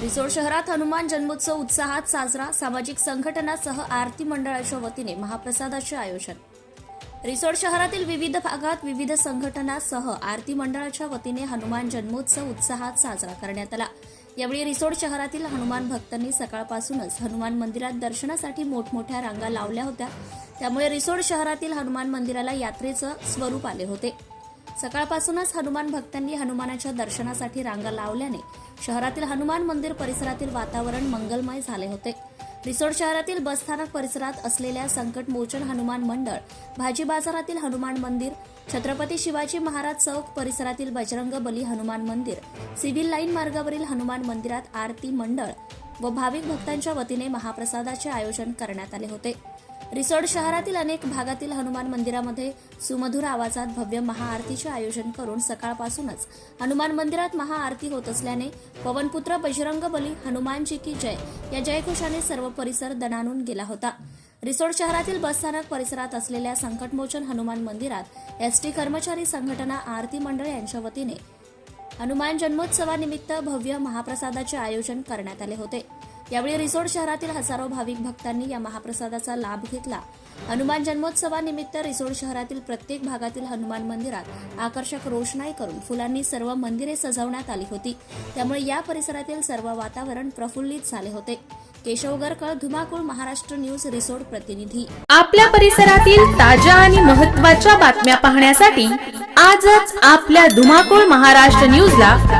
रिसोड शहरात हनुमान जन्मोत्सव उत्साहात साजरा सामाजिक संघटनासह आरती मंडळाच्या वतीने महाप्रसादाचे आयोजन. रिसोड शहरातील विविध भागात विविध संघटनासह आरती मंडळाच्या वतीने हनुमान जन्मोत्सव उत्साहात साजरा करण्यात आला. यावेळी रिसोड शहरातील हनुमान भक्तांनी सकाळपासूनच हनुमान मंदिरात दर्शनासाठी मोठमोठ्या रांगा लावल्या होत्या. त्यामुळे रिसोड शहरातील हनुमान मंदिराला यात्रेचं स्वरूप आले होते. सकाळपासूनच हनुमान भक्तांनी हनुमानाच्या दर्शनासाठी रांगा लावल्याने शहरातील हनुमान मंदिर परिसरातील वातावरण मंगलमय झाले होते. रिसोड शहरातील बसस्थानक परिसरात असलेल्या संकटमोचन हनुमान मंडळ भाजी बाजारातील हनुमान मंदिर छत्रपती शिवाजी महाराज चौक परिसरातील बजरंग बली हनुमान मंदिर सिव्हिल लाईन मार्गावरील हनुमान मंदिरात आरती मंडळ व भाविक भक्तांच्या वतीने महाप्रसादाचे आयोजन करण्यात आले होते. रिसोड शहरातील अनेक भागातील हनुमान मंदिरामध्ये सुमधुर आवाजात भव्य महाआरतीचे आयोजन करून सकाळपासूनच हनुमान मंदिरात महाआरती होत असल्याने पवनपुत्र बजरंग बली हनुमानजी की जय या जयघोषाने सर्व परिसर दणानून गेला होता. रिसोड शहरातील बसस्थानक परिसरात असलेल्या संकटमोचन हनुमान मंदिरात एसटी कर्मचारी संघटना आरती मंडळ यांच्या वतीने हनुमान जन्मोत्सवानिमित्त भव्य महाप्रसादाचे आयोजन करण्यात आले होते. यावेळी रिसोड शहरातील हजारो भाविक भक्तांनी या महाप्रसादाचा लाभ घेतला. हनुमान जन्मोत्सवानिमित्त रिसोड शहरातील प्रत्येक भागातील हनुमान मंदिरात आकर्षक रोषणाई करून फुलांनी सर्व मंदिरे सजवण्यात आली होती. त्यामुळे या परिसरातील सर्व वातावरण प्रफुल्लित झाले होते. केशव गरकळ धुमाकूळ महाराष्ट्र न्यूज रिसोड प्रतिनिधी. आपल्या परिसरातील ताज्या आणि महत्त्वाच्या बातम्या पाहण्यासाठी आजच आपल्या धुमाकूळ महाराष्ट्र न्यूजला